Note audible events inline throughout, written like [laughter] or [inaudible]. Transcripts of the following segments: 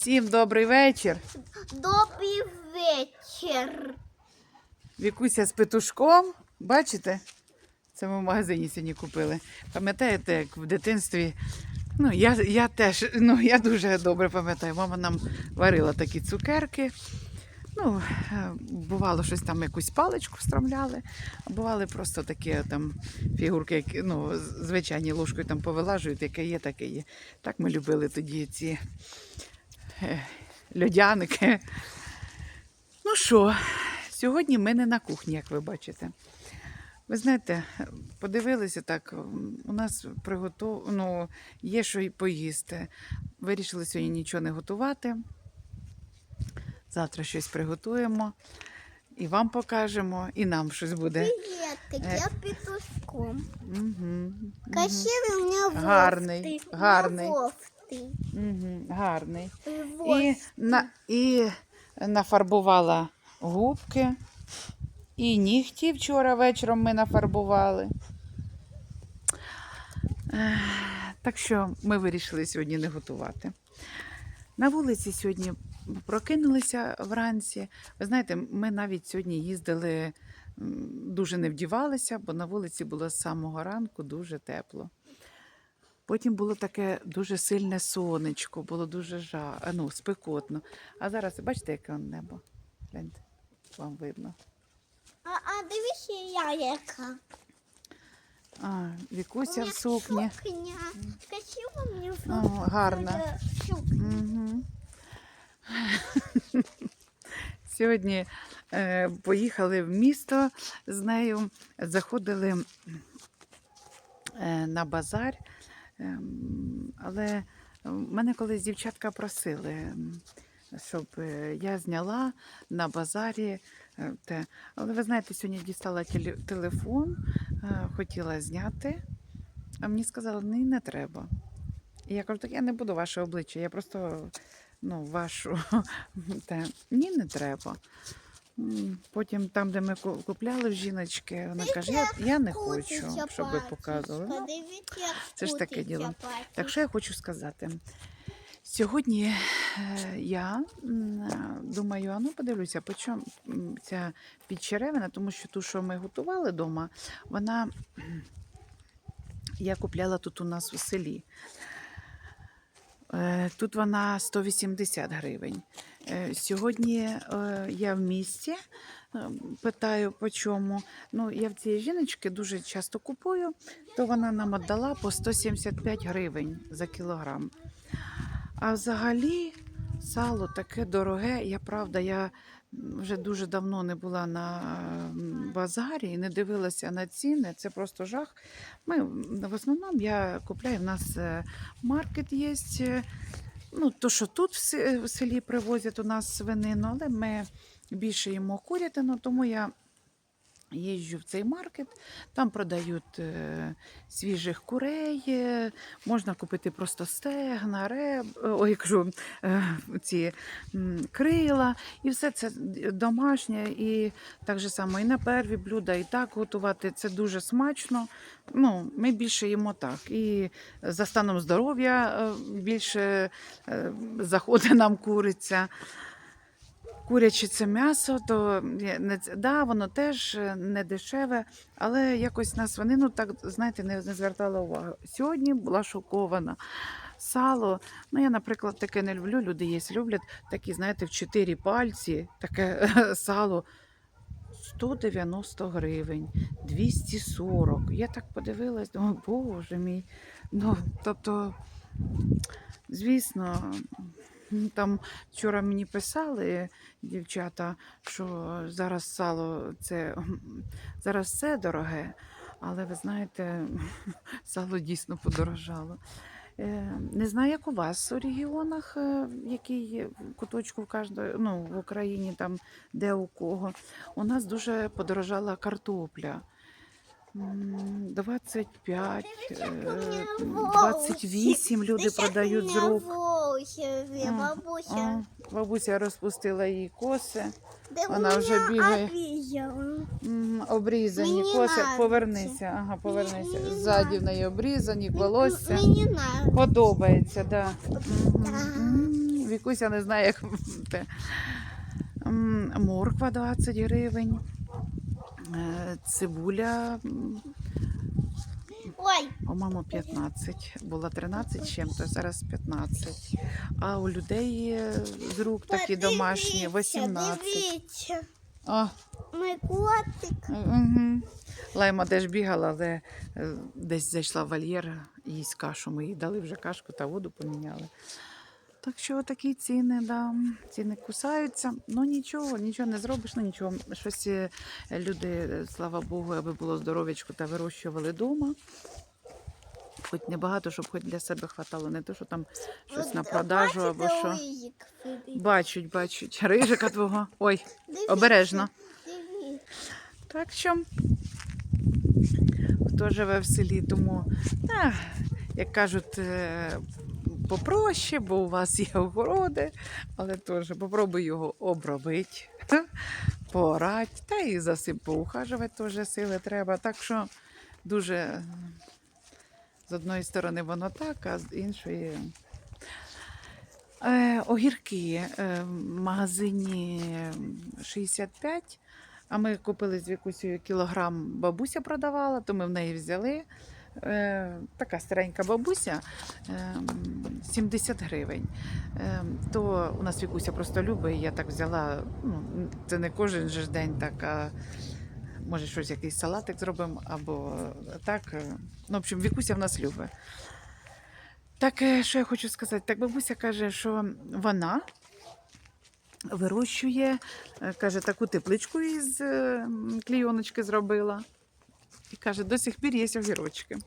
Всім добрий вечір. Добрий вечір. Вікуся з петушком. Бачите? Це ми в магазині сьогодні купили. Пам'ятаєте, як в дитинстві. Ну, я, я теж, ну, я дуже добре пам'ятаю. Мама нам варила такі цукерки. Ну, е, бувало, щось там якусь паличку встромляли, а бували просто такі там фігурки, які ну, звичайні ложкою там повилажують, яке є, таке є. Так ми любили тоді ці е, льодяники. Ну що, сьогодні ми не на кухні, як ви бачите. Ви знаєте, подивилися так, у нас приготов... ну, є що і поїсти. Вирішили сьогодні нічого не готувати. Завтра щось приготуємо. І вам покажемо, і нам щось буде. Привіт, Е. я петушком. Угу. Красивий у мене Гарний, вовтий. гарний. Вовтий. Угу. Гарний. І, на... і нафарбувала губки. І нігті вчора вечором ми нафарбували. Так що ми вирішили сьогодні не готувати. На вулиці сьогодні прокинулися вранці. Ви знаєте, ми навіть сьогодні їздили, дуже не вдівалися, бо на вулиці було з самого ранку дуже тепло. Потім було таке дуже сильне сонечко, було дуже жа... ну, спекотно. А зараз бачите, яке он небо? Гляньте, вам видно. А, а дивіться я яка. А, Вікуся в сукні. Сукня. Красиво мені О, гарна. Сукня. Угу. [laughs] Сьогодні е, поїхали в місто з нею, заходили е, на базар. Ем, але мене колись дівчатка просили, щоб е, я зняла на базарі е, те. Але ви знаєте, сьогодні дістала телефон, е, хотіла зняти, а мені сказали, ні, не треба. І я кажу, так я не буду ваше обличчя, я просто ну, вашу. [laughs] Те. Ні, не треба. Потім там, де ми купляли в жіночки, вона каже, я, я не хочу, щоб ви показували. Ну, це ж таке діло. Так що я хочу сказати. Сьогодні е, я е, думаю, а ну подивлюся, по чому ця підчеревина, тому що ту, що ми готували вдома, вона я купляла тут у нас у селі. Е, Тут вона 180 гривень. Е, Сьогодні е, я в місті питаю по чому. Ну, я в цієї жіночки дуже часто купую, то вона нам віддала по 175 гривень за кілограм. А взагалі сало таке дороге. Я правда, я вже дуже давно не була на базарі і не дивилася на ціни. Це просто жах. Ми в основному я купляю. В нас е, маркет є. е, Ну, то, що тут в селі привозять у нас свинину, але ми більше їмо курятину, тому я їжджу в цей маркет, там продають е, свіжих курей, е, можна купити просто стегна, реб, е, ой, кажу, ці крила, і все це домашнє, і так же само і на перві блюда, і так готувати. Це дуже смачно. Ну, ми більше їмо так. І за станом здоров'я більше заходить нам куриця. Куряче це м'ясо, то не да, воно теж е, не дешеве, але якось на свинину так, знаєте, не, не звертала увагу. Сьогодні була шокована. Сало, ну я, наприклад, таке не люблю. Люди є, люблять такі, знаєте, в чотири пальці, таке [laughs] сало 190 гривень, 240. Я так подивилась, думаю, боже мій. Ну, тобто, звісно, там вчора мені писали дівчата, що зараз сало це зараз все дороге, але ви знаєте, [laughs] сало дійсно подорожало. Е, Не знаю, як у вас у регіонах, е, в куточку в кожної, ну, в Україні, там, де у кого. У нас дуже подорожала картопля. М, 25, е, 28 люди продають з рук. Бабуся, А, бабуся. А, Бабуся розпустила її коси, Де вона вже бігає. м, обрізані Мені коси. нравиться. Повернися, ага, повернися. мені Ззаді в неї обрізані, волосся. Мені нравится. Подобається, да. М, Вікуся не знає, як те. М, Морква 20 гривень. Е, Цибуля, м, Ой, по-моєму, 15. Була 13 чим-то, зараз 15. А у людей е, з рук такі домашні 18. Дивіться, О, мій котик. Угу. Лайма теж бігала, але е, десь зайшла в вольєр, їсть кашу. Ми їй дали вже кашку та воду поміняли. Так що такі ціни, да. ціни кусаються. Ну нічого, нічого не зробиш, ну нічого. Щось е, люди, е, слава Богу, аби було здоров'ячко та вирощували вдома. Хоч небагато, щоб хоч для себе хватало, не то, що там щось на продажу або що. Бачать, бачать. Рижика твого. Ой, обережно. Так що, хто живе в селі, тому, а, як кажуть, е, попроще, бо у вас є огороди, але теж попробуй його обробити, [laughs] поорати, та і за цим теж сили треба. Так що дуже з одної сторони воно так, а з іншої. Е, огірки е, в магазині 65. А ми купили з Вікусею кілограм бабуся продавала, то ми в неї взяли. Е, така старенька бабуся е, 70 гривень. Е, то у нас Вікуся просто любить, я так взяла. Ну, це не кожен же день, так, а може щось якийсь салатик зробимо, або так. Ну, в общем, Вікуся в нас любить. Так, е, що я хочу сказати? Так бабуся каже, що вона вирощує, е, каже, таку тепличку із е, клійоночки зробила. Каже, до сих пір є огірочки.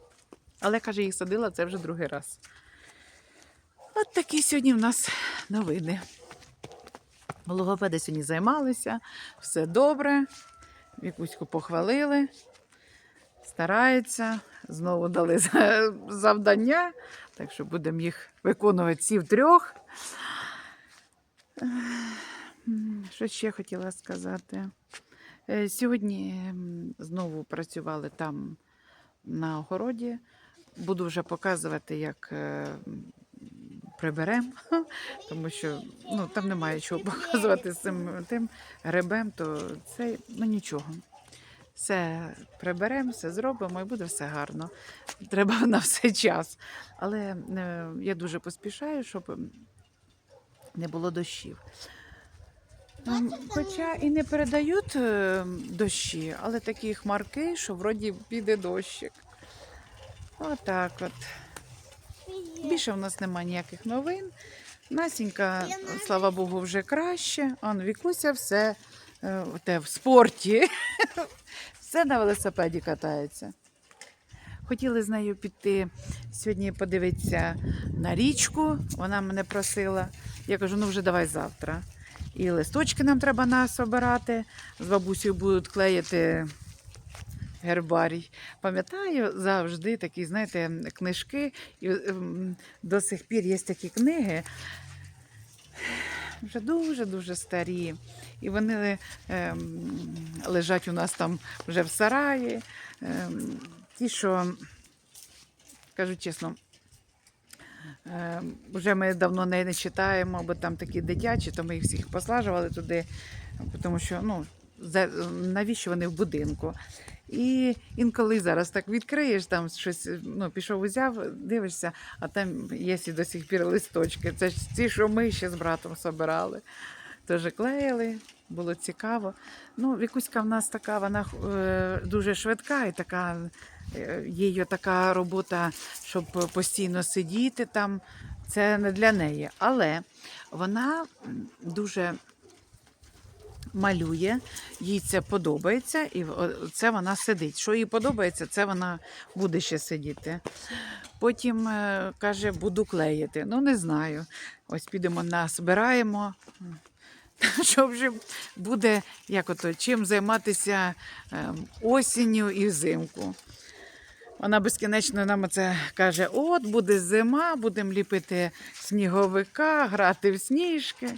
Але каже, їх садила це вже другий раз. От такі сьогодні в нас новини. Логопеди сьогодні займалися, все добре. Вікуську похвалили, старається. Знову дали завдання, так що будемо їх виконувати всі втрьох. Що ще хотіла сказати? Е, Сьогодні знову працювали там на огороді. Буду вже показувати, як е, приберемо, [laughs] тому що ну, там немає чого показувати з цим тим грибем, то це ну нічого. Все приберемо, все зробимо і буде все гарно. Треба [laughs] на все час. Але е, я дуже поспішаю, щоб не було дощів. Ем, Хоча і не передають е, дощі, але такі хмарки, що вроді піде дощик. Отак от. Більше в нас немає ніяких новин. Насінька, слава Богу, вже краще. Он Вікуся все е, те, в спорті. [laughs] Все на велосипеді катається. Хотіли з нею піти сьогодні подивитися на річку. Вона мене просила. Я кажу, ну вже давай завтра. І листочки нам треба насобирати. З бабусею будуть клеїти гербарій. Пам'ятаю завжди такі, знаєте, книжки. І ем, до сих пір є такі книги. Вже дуже-дуже старі. І вони ем, лежать у нас там вже в сараї. Ем, ті, що, кажу чесно, вже ми давно не, не читаємо, бо там такі дитячі, то ми їх всіх послажували туди, тому що ну, навіщо вони в будинку. І інколи зараз так відкриєш, там щось ну, пішов, узяв, дивишся, а там є і до сих пір листочки. Це ж ті, що ми ще з братом собирали. Теж клеїли, було цікаво. Ну, Вікуська в нас така, вона е, дуже швидка і така, е, її така робота, щоб постійно сидіти там. Це не для неї. Але вона дуже малює, їй це подобається, і це вона сидить. Що їй подобається, це вона буде ще сидіти. Потім е, каже, буду клеїти. Ну, не знаю. Ось підемо назбираємо. [laughs] Що вже буде як ото, чим займатися ем, осінню і взимку. Вона безкінечно нам це каже: от буде зима, будемо ліпити сніговика, грати в сніжки.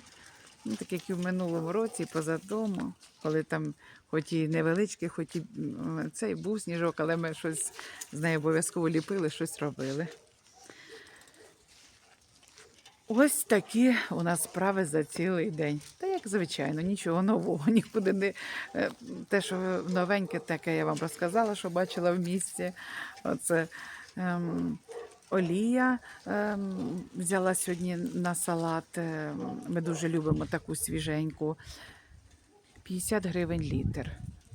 Ну, так як і в минулому році, поза дому, коли там, хоч і невеличкий, хоч і цей був сніжок, але ми щось з нею обов'язково ліпили, щось робили. Ось такі у нас справи за цілий день. Та як звичайно, нічого нового, [laughs] нікуди не е, те, що новеньке, таке я вам розказала, що бачила в місті. Оце ем, олія ем, взяла сьогодні на салат. ем, Ми дуже любимо таку свіженьку. 50 гривень літр.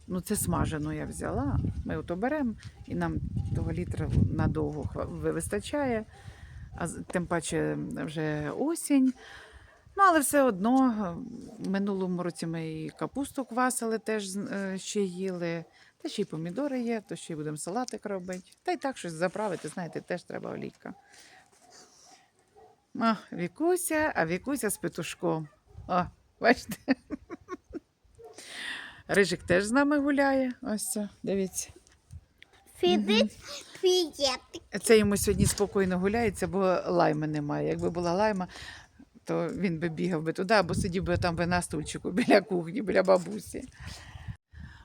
Ну, це смажену я взяла. Ми ото беремо, і нам того літра надовго вистачає. А тим паче вже осінь. Ну, але все одно е, в минулому році ми і капусту квасили, теж е, ще їли. Та ще й помідори є, то ще й будемо салатик робити. Та й так щось заправити, знаєте, теж треба олійка. О, Вікуся, а Вікуся з петушком. О, бачите? [laughs] Рижик теж з нами гуляє. Ось це, дивіться. Пієтик. Це йому сьогодні спокійно гуляється, бо лайми немає. Якби була лайма, то він би бігав би туди, або сидів би там би на стульчику біля кухні, біля бабусі.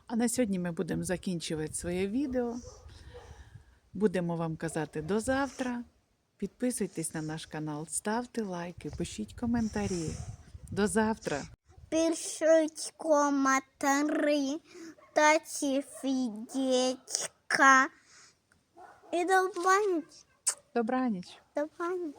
А на сьогодні ми будемо закінчувати своє відео. Будемо вам казати до завтра. Підписуйтесь на наш канал, ставте лайки, пишіть коментарі. До завтра. Пишіть коментарі та сердечка. І добавить, Добраніч. добавить.